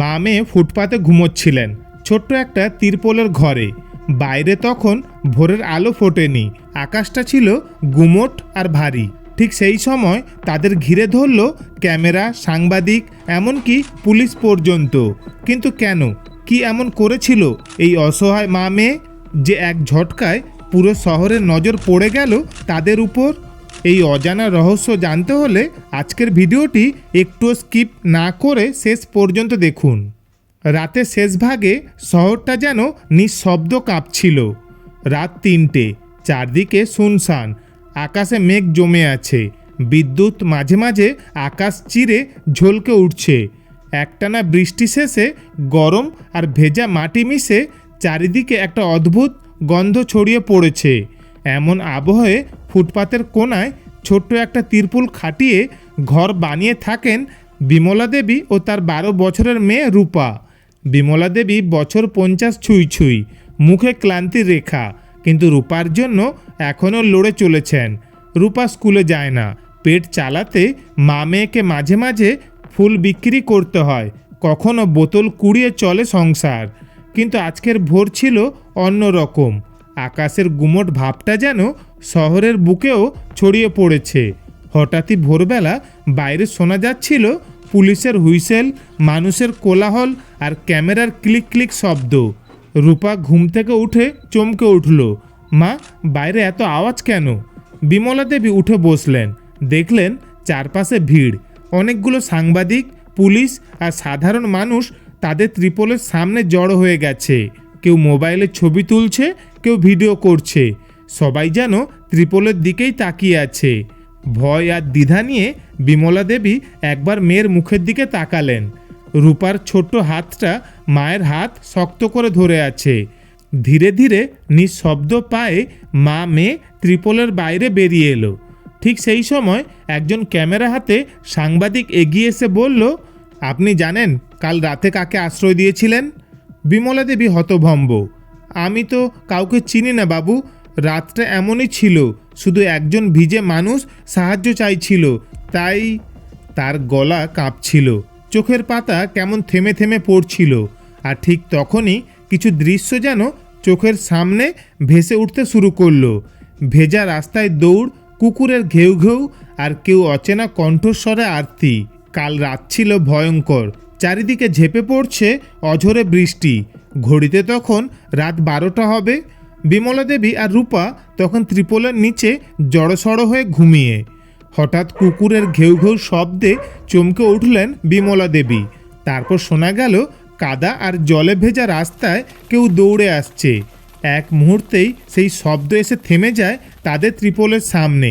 মা মেয়ে ফুটপাতে ঘুমোচ্ছিলেন। ছোট্ট একটা তিরপোলের ঘরে। বাইরে তখন ভোরের আলো ফোটেনি। আকাশটা ছিল গুমোট আর ভারী। ঠিক সেই সময় তাদের ঘিরে ধরল ক্যামেরা, সাংবাদিক, এমনকি পুলিশ পর্যন্ত। কিন্তু কেন? কি এমন করেছিল এই অসহায় মা মেয়ে যে এক ঝটকায় পুরো শহরের নজর পড়ে গেল তাদের উপর? এই অজানা রহস্য জানতে হলে আজকের ভিডিওটি একটুও স্কিপ না করে শেষ পর্যন্ত দেখুন। রাতের শেষ ভাগে শহরটা যেন নিঃশব্দ কাঁপছিল। রাত তিনটে, চারদিকে শুনশান, আকাশে মেঘ জমে আছে, বিদ্যুৎ মাঝে মাঝে আকাশ চিরে ঝলকে উঠছে। একটানা বৃষ্টি শেষে গরম আর ভেজা মাটি মিশে চারিদিকে একটা অদ্ভুত গন্ধ ছড়িয়ে পড়েছে। এমন আবহে ফুটপাতের কোনায় ছোট্ট একটা তিরপুল খাটিয়ে ঘর বানিয়ে থাকেন বিমলা দেবী ও তার বারো বছরের মেয়ে রূপা। বিমলা দেবী বছর পঞ্চাশ ছুঁই ছুঁই, মুখে ক্লান্তির রেখা, কিন্তু রূপার জন্য এখনও লড়ে চলেছেন। রূপা স্কুলে যায় না, পেট চালাতে মা মেয়েকে মাঝে মাঝে ফুল বিক্রি করতে হয়, কখনো বোতল কুড়িয়ে চলে সংসার, কিন্তু আজকের ভোর ছিল অন্য রকম আকাশের গুমট ভাবটা যেন শহরের বুকেও ছড়িয়ে পড়েছে। হঠাৎই ভোরবেলা বাইরে শোনা যাচ্ছিল পুলিশের হুইসেল, মানুষের কোলাহল আর ক্যামেরার ক্লিক ক্লিক শব্দ। রূপা ঘুম থেকে উঠে চমকে উঠল, মা, বাইরে এত আওয়াজ কেন? বিমলা দেবী উঠে বসলেন, দেখলেন চারপাশে ভিড়। অনেকগুলো সাংবাদিক, পুলিশ আর সাধারণ মানুষ তাদের ত্রিপলের সামনে জড়ো হয়ে গেছে। কেউ মোবাইলে ছবি তুলছে, কেউ ভিডিও করছে। সবাই যেন ত্রিপলের দিকেই তাকিয়ে আছে। ভয় আর দ্বিধা নিয়ে বিমলা দেবী একবার মেয়ের মুখের দিকে তাকালেন। রূপার ছোট্ট হাতটা মায়ের হাত শক্ত করে ধরে আছে। ধীরে ধীরে নিঃশব্দ পায়ে মা মেয়ে ত্রিপলের বাইরে বেরিয়ে এলো। ঠিক সেই সময় একজন ক্যামেরা হাতে সাংবাদিক এগিয়ে এসে বলল, আপনি জানেন কাল রাতে কাকে আশ্রয় দিয়েছিলেন? বিমলা দেবী হতভম্ব। আমি তো কাউকে চিনি না বাবু, রাতটা এমনই ছিল, শুধু একজন ভিজে মানুষ সাহায্য চাইছিল, তাই তার গলা কাঁপছিল। চোখের পাতা কেমন থেমে থেমে পড়ছিল, আর ঠিক তখনই কিছু দৃশ্য যেন চোখের সামনে ভেসে উঠতে শুরু করল। ভেজা রাস্তায় দৌড়, কুকুরের ঘেউ ঘেউ, আর কেউ অচেনা কণ্ঠস্বরে আরতি। কাল রাত ছিল ভয়ঙ্কর। চারিদিকে ঝেপে পড়ছে অঝরে বৃষ্টি। ঘড়িতে তখন রাত বারোটা হবে। বিমলা দেবী আর রূপা তখন ত্রিপলের নিচে জড়সড় হয়ে ঘুমিয়ে। হঠাৎ কুকুরের ঘেউ ঘেউ শব্দে চমকে উঠলেন বিমলা দেবী। তারপর শোনা গেল, কাদা আর জলে ভেজা রাস্তায় কেউ দৌড়ে আসছে। এক মুহূর্তেই সেই শব্দ এসে থেমে যায় তাদের ত্রিপলের সামনে।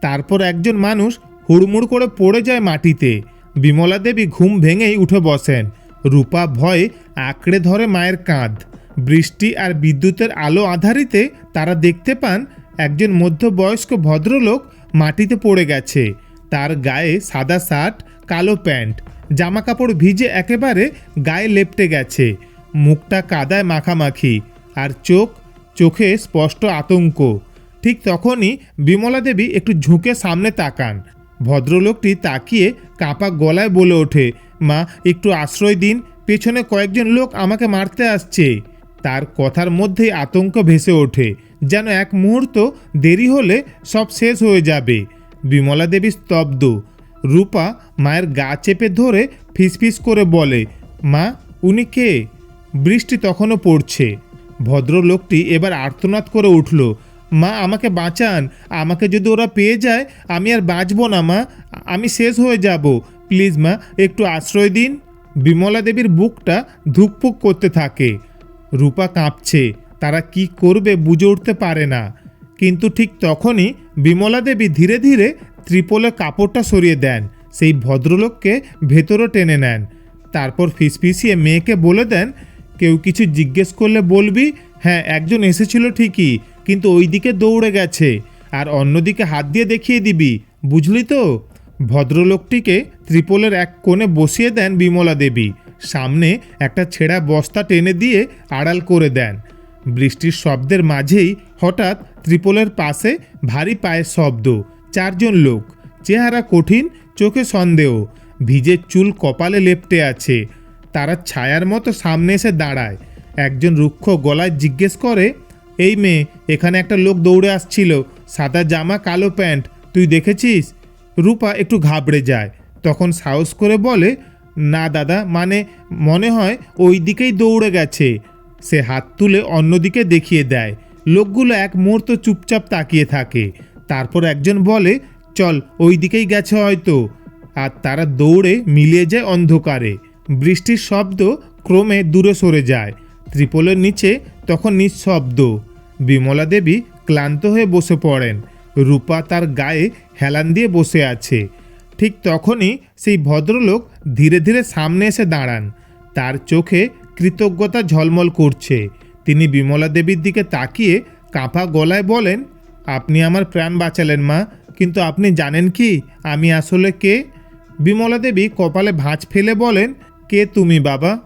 তারপর একজন মানুষ হুড়মুড় করে পড়ে যায় মাটিতে। বিমলা দেবী ঘুম ভেঙেই উঠে বসেন। রূপা ভয়ে আঁকড়ে ধরে মায়ের কাঁধ। বৃষ্টি আর বিদ্যুতের আলো আধারিতে তারা দেখতে পান, একজন মধ্যবয়স্ক ভদ্রলোক মাটিতে পড়ে গেছে। তার গায়ে সাদা শার্ট, কালো প্যান্ট জামা কাপড় ভিজে একেবারে গায়ে লেপটে গেছে। মুখটা কাদায় মাখামাখি আর চোখ, চোখে স্পষ্ট আতঙ্ক। ঠিক তখনই বিমলা দেবী একটু ঝুঁকে সামনে তাকান। ভদ্রলোকটি তাকিয়ে কাঁপা গলায় বলে ওঠে, মা, একটু আশ্রয় দিন, পেছনে কয়েকজন লোক আমাকে মারতে আসছে। তার কথার মধ্যেই আতঙ্ক ভেসে ওঠে, যেন এক মুহূর্ত দেরি হলে সব শেষ হয়ে যাবে। বিমলা দেবী স্তব্ধ। রূপা মায়ের গা চেপে ধরে ফিসফিস করে বলে, মা, উনি কে? বৃষ্টি তখনও পড়ছে। ভদ্রলোকটি এবার আর্তনাদ করে উঠল, মা, আমাকে বাঁচান, আমাকে যদি ওরা পেয়ে যায়, আমি আর বাঁচবো না, মা। আমি শেষ হয়ে যাব। প্লিজ, মা, একটু আশ্রয় দিন। বিমলা দেবীর বুকটা ধুকপুক করতে থাকে। রূপা কাঁপছে। তারা কি করবে বুঝে উঠতে পারে না। কিন্তু ঠিক তখনই বিমলা দেবী ধীরে ধীরে ত্রিপলে কাপড়টা সরিয়ে দেন। সেই ভদ্রলোককে ভেতরে টেনে নেন। তারপর ফিসফিসিয়ে মেয়েকে বলে দেন, কেউ কিছু জিজ্ঞেস করলে বলবি? হ্যাঁ একজন এসেছিল ঠিকই, কিন্তু ওই দিকে দৌড়ে গেছে। আর অন্যদিকে হাত দিয়ে দেখিয়ে দিবি। বুঝলি তো? ভদ্রলোকটিকে ত্রিপলের এক কোণে বসিয়ে দেন বিমলা দেবী। সামনে একটা ছেঁড়া বস্তা টেনে দিয়ে আড়াল করে দেন। বৃষ্টির শব্দের মাঝেই হঠাৎ ত্রিপলের পাশে ভারী পায়ের শব্দ, চারজন লোক, চেহারা কঠিন, চোখে সন্দেহ, ভিজে চুল কপালে লেপটে আছে। তারা ছায়ার মতো সামনে এসে দাঁড়ায়। একজন রুক্ষ গলায় জিজ্ঞেস করে, এই মেয়ে, এখানে একটা লোক দৌড়ে আসছিল, সাদা জামা, কালো প্যান্ট, তুই দেখেছিস? রূপা একটু ঘাবড়ে যায়। তখন সাহস করে বলে, না দাদা মানে মনে হয় ওই দিকেই দৌড়ে গেছে। সে হাত তুলে অন্যদিকে দেখিয়ে দেয়। লোকগুলো এক মুহূর্ত চুপচাপ তাকিয়ে থাকে। তারপর একজন বলে, চল, ওই দিকেই গেছে হয়তো। আর তারা দৌড়ে মিলিয়ে যায় অন্ধকারে। বৃষ্টির শব্দ ক্রমে দূরে সরে যায়। ত্রিপলের নিচে তখন নিঃশব্দ। বিমলা দেবী ক্লান্ত হয়ে বসে পড়েন। রূপা তার গায়ে হেলান দিয়ে বসে আছে। ঠিক তখনই সেই ভদ্রলোক ধীরে ধীরে সামনে এসে দাঁড়ান। তার চোখে কৃতজ্ঞতা ঝলমল করছে। তিনি বিমলা দেবীর দিকে তাকিয়ে কাঁপা গলায় বলেন, আপনি আমার প্রাণ বাঁচালেন মা, কিন্তু আপনি জানেন কি, আমি আসলে কে? বিমলা দেবী কপালে ভাঁজ ফেলে বলেন, কে তুমি বাবা?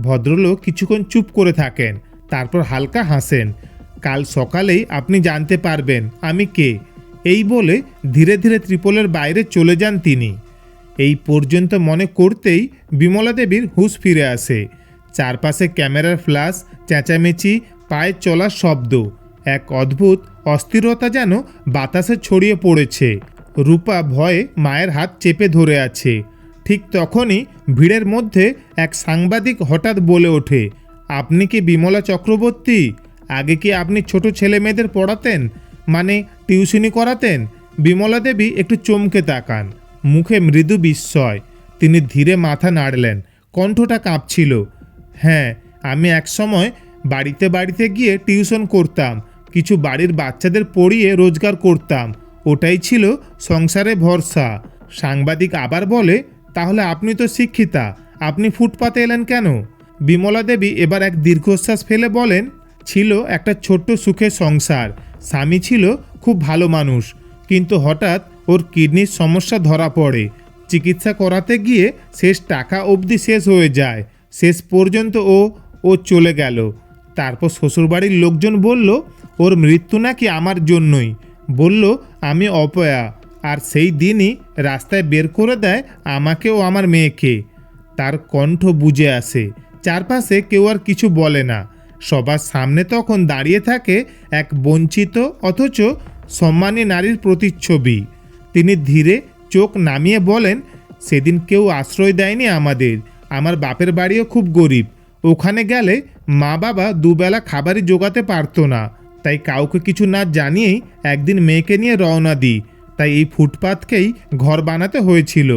ভদ্রলোক কিছুক্ষণ চুপ করে থাকেন, তারপর হালকা হাসেন, কাল সকালেই আপনি জানতে পারবেন আমি কে। এই বলে ধীরে ধীরে ত্রিপলের বাইরে চলে যান তিনি। এই পর্যন্ত মনে করতেই বিমলা দেবীর হুঁশ ফিরে আসে। চারপাশে ক্যামেরার ফ্ল্যাশ, চেঁচামেচি, পায়ে চলার শব্দ, এক অদ্ভুত অস্থিরতা যেন বাতাসে ছড়িয়ে পড়েছে। রূপা ভয়ে মায়ের হাত চেপে ধরে আছে। ঠিক তখনই ভিড়ের মধ্যে এক সাংবাদিক হঠাৎ বলে ওঠে, আপনি কি বিমলা চক্রবর্তী? আগে কি আপনি ছোট ছেলে মেয়েদের পড়াতেন? টিউশনি করাতেন, বিমলা দেবী একটু চমকে তাকান। মুখে মৃদু বিস্ময়। তিনি ধীরে মাথা নাড়লেন। কণ্ঠটা কাঁপছিল। হ্যাঁ আমি একসময় বাড়িতে বাড়িতে গিয়ে টিউশন করতাম। কিছু বাড়ির বাচ্চাদের পড়িয়ে রোজগার করতাম। ওটাই ছিল সংসারে ভরসা। সাংবাদিক আবার বলে, তাহলে আপনি তো শিক্ষিতা, আপনি ফুটপাতে এলেন কেন? বিমলা দেবী এবার এক দীর্ঘশ্বাস ফেলে বলেন, ছিল একটা ছোট্ট সুখের সংসার। স্বামী ছিল খুব ভালো মানুষ, কিন্তু হঠাৎ ওর কিডনির সমস্যা ধরা পড়ে। চিকিৎসা করাতে গিয়ে শেষ টাকা অবধি শেষ হয়ে যায়। শেষ পর্যন্ত ও ও চলে গেল। তারপর শ্বশুরবাড়ির লোকজন বলল, ওর মৃত্যু নাকি আমার জন্যই? বলল, আমি অপয়া, আর সেই দিনই রাস্তায় বের করে দেয় আমাকে ও আমার মেয়েকে। তার কণ্ঠ বুঝে আসে। চারপাশে কেউ আর কিছু বলে না। সবার সামনে তখন দাঁড়িয়ে থাকে এক বঞ্চিত অথচ সম্মানী নারীর প্রতিচ্ছবি। তিনি ধীরে চোখ নামিয়ে বলেন, সেদিন কেউ আশ্রয় দেয়নি আমাদের। আমার বাপের বাড়িও খুব গরিব। ওখানে গেলে মা বাবা দুবেলা খাবারই জোগাতে পারতো না। তাই কাউকে কিছু না জানিয়েই একদিন মেয়েকে নিয়ে রওনা দিই। তাই এই ফুটপাথকেই ঘর বানাতে হয়েছিল।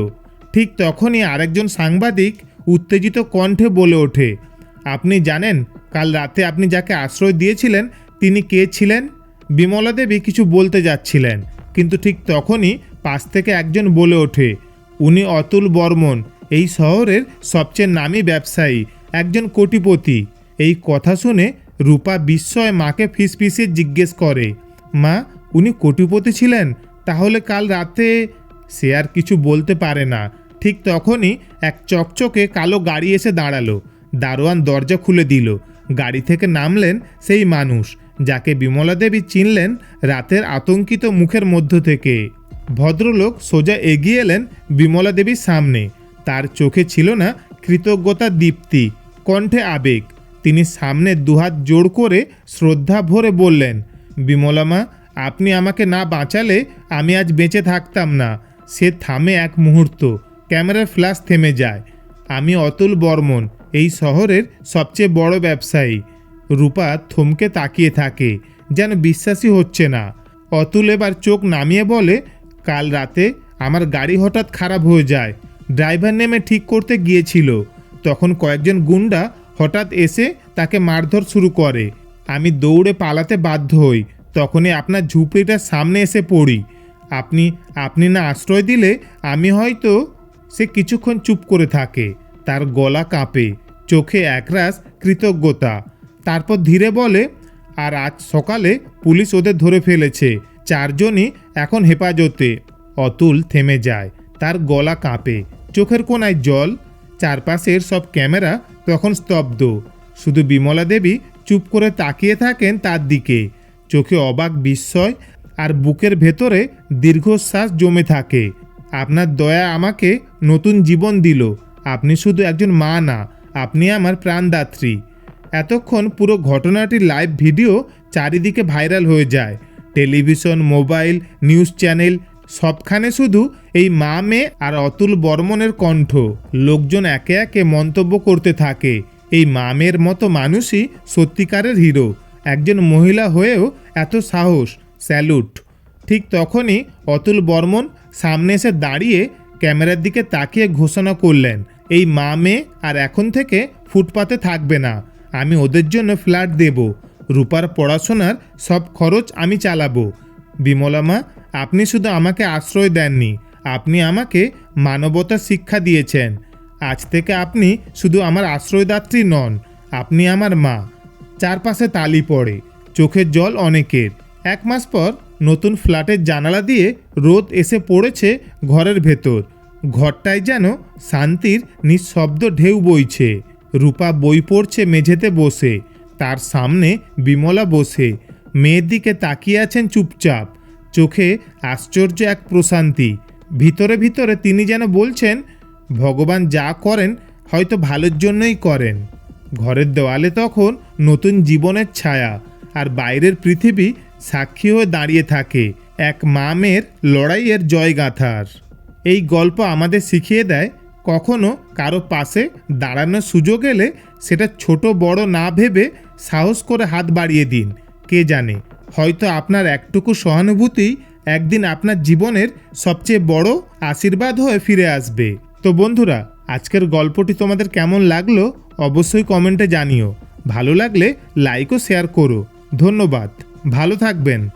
ঠিক তখনই আরেকজন সাংবাদিক উত্তেজিত কণ্ঠে বলে ওঠে, আপনি জানেন কাল রাতে আপনি যাকে আশ্রয় দিয়েছিলেন, তিনি কে ছিলেন? বিমলা দেবী কিছু বলতে যাচ্ছিলেন, কিন্তু ঠিক তখনই পাশ থেকে একজন বলে ওঠে, উনি অতুল বর্মন, এই শহরের সবচেয়ে নামী ব্যবসায়ী, একজন কোটিপতি। এই কথা শুনে রূপা বিস্ময় মাকে ফিসফিসিয়ে জিজ্ঞেস করে, মা, উনি কোটিপতি ছিলেন? তাহলে কাল রাতে? সে আর কিছু বলতে পারে না। ঠিক তখনই এক চকচকে কালো গাড়ি এসে দাঁড়াল। দারোয়ান দরজা খুলে দিল। গাড়ি থেকে নামলেন সেই মানুষ, যাকে বিমলা দেবী চিনলেন রাতের আতঙ্কিত মুখের মধ্য থেকে। ভদ্রলোক সোজা এগিয়ে এলেন বিমলা দেবীর সামনে। তার চোখে ছিল না কৃতজ্ঞতা দীপ্তি, কণ্ঠে আবেগ। তিনি সামনে দুহাত জোড় করে শ্রদ্ধা ভরে বললেন, বিমলা মা, আপনি আমাকে না বাঁচালে আমি আজ বেঁচে থাকতাম না। সে থামে এক মুহূর্ত, ক্যামেরার ফ্ল্যাশ থেমে যায়। আমি অতুল বর্মন এই শহরের সবচেয়ে বড় ব্যবসায়ী। রূপা থমকে তাকিয়ে থাকে, যেন বিশ্বাসই হচ্ছে না। অতুল এবার চোখ নামিয়ে বলে, কাল রাতে আমার গাড়ি হঠাৎ খারাপ হয়ে যায়। ড্রাইভার নেমে ঠিক করতে গিয়েছিল। তখন কয়েকজন গুন্ডা হঠাৎ এসে তাকে মারধর শুরু করে। আমি দৌড়ে পালাতে বাধ্য হই। তখনই আপনার ঝুপড়িটার সামনে এসে পড়ি। আপনি আপনি না আশ্রয় দিলে আমি হয়তো সে কিছুক্ষণ চুপ করে থাকে। তার গলা কাঁপে। চোখে একরাশ কৃতজ্ঞতা। তারপর ধীরে বলে, আর আজ সকালে পুলিশ ওদের ধরে ফেলেছে। চারজনই এখন হেফাজতে অতুল থেমে যায়। তার গলা কাঁপে। চোখের কোনায় জল। চারপাশের সব ক্যামেরা তখন স্তব্ধ। শুধু বিমলা দেবী চুপ করে তাকিয়ে থাকেন তার দিকে। চোখে অবাক বিস্ময় আর বুকের ভেতরে দীর্ঘশ্বাস জমে থাকে। আপনার দয়া আমাকে নতুন জীবন দিল। আপনি শুধু একজন মা না আপনি আমার প্রাণদাত্রী। এতক্ষণ পুরো ঘটনাটির লাইভ ভিডিও চারিদিকে ভাইরাল হয়ে যায়। টেলিভিশন, মোবাইল নিউজ চ্যানেল সবখানে শুধু এই মা মেয়ে আর অতুল বর্মনের কণ্ঠ। লোকজন একে একে মন্তব্য করতে থাকে। এই মা মেয়ের মতো মানুষই সত্যিকারের হিরো। একজন মহিলা হয়েও এত সাহস, স্যালুট। ঠিক তখনই অতুল বর্মন সামনে এসে দাঁড়িয়ে ক্যামেরার দিকে তাকিয়ে ঘোষণা করলেন এই মা মেয়ে আর এখন থেকে ফুটপাতে থাকবে না। আমি ওদের জন্য ফ্ল্যাট দেব। রূপার পড়াশোনার সব খরচ আমি চালাবো। বিমলা মা, আপনি শুধু আমাকে আশ্রয় দেননি, আপনি আমাকে মানবতা শিক্ষা দিয়েছেন। আজ থেকে আপনি শুধু আমার আশ্রয়দাত্রী নন, আপনি আমার মা। চারপাশে তালি পড়ে চোখের জল অনেকের। এক মাস পর নতুন ফ্ল্যাটের জানালা দিয়ে রোদ এসে পড়েছে ঘরের ভেতর। ঘরটায় যেন শান্তির নিঃশব্দ ঢেউ বইছে। রূপা বই পড়ছে মেঝেতে বসে, তার সামনে বিমলা বসে। মেয়ের দিকে তাকিয়ে আছেন চুপচাপ, চোখে আশ্চর্য এক প্রশান্তি। ভিতরে ভিতরে তিনি যেন বলছেন, ভগবান যা করেন, হয়তো ভালোর জন্যই করেন। ঘরের দেওয়ালে তখন নতুন জীবনের ছায়া আর বাইরের পৃথিবী সাক্ষী হয়ে দাঁড়িয়ে থাকে এক মা মেয়ের লড়াইয়ের জয়গাথার। এই গল্প আমাদের শিখিয়ে দেয় কখনো কারও পাশে দাঁড়ানোর সুযোগ এলে সেটা ছোট বড় না ভেবে সাহস করে হাত বাড়িয়ে দিন। কে জানে? হয়তো আপনার একটুকু সহানুভূতি একদিন আপনার জীবনের সবচেয়ে বড় আশীর্বাদ হয়ে ফিরে আসবে। তো বন্ধুরা, আজকের গল্পটি তোমাদের কেমন লাগল অবশ্যই কমেন্টে জানিও। ভালো লাগলে লাইক ও শেয়ার করো। ধন্যবাদ। ভালো থাকবেন।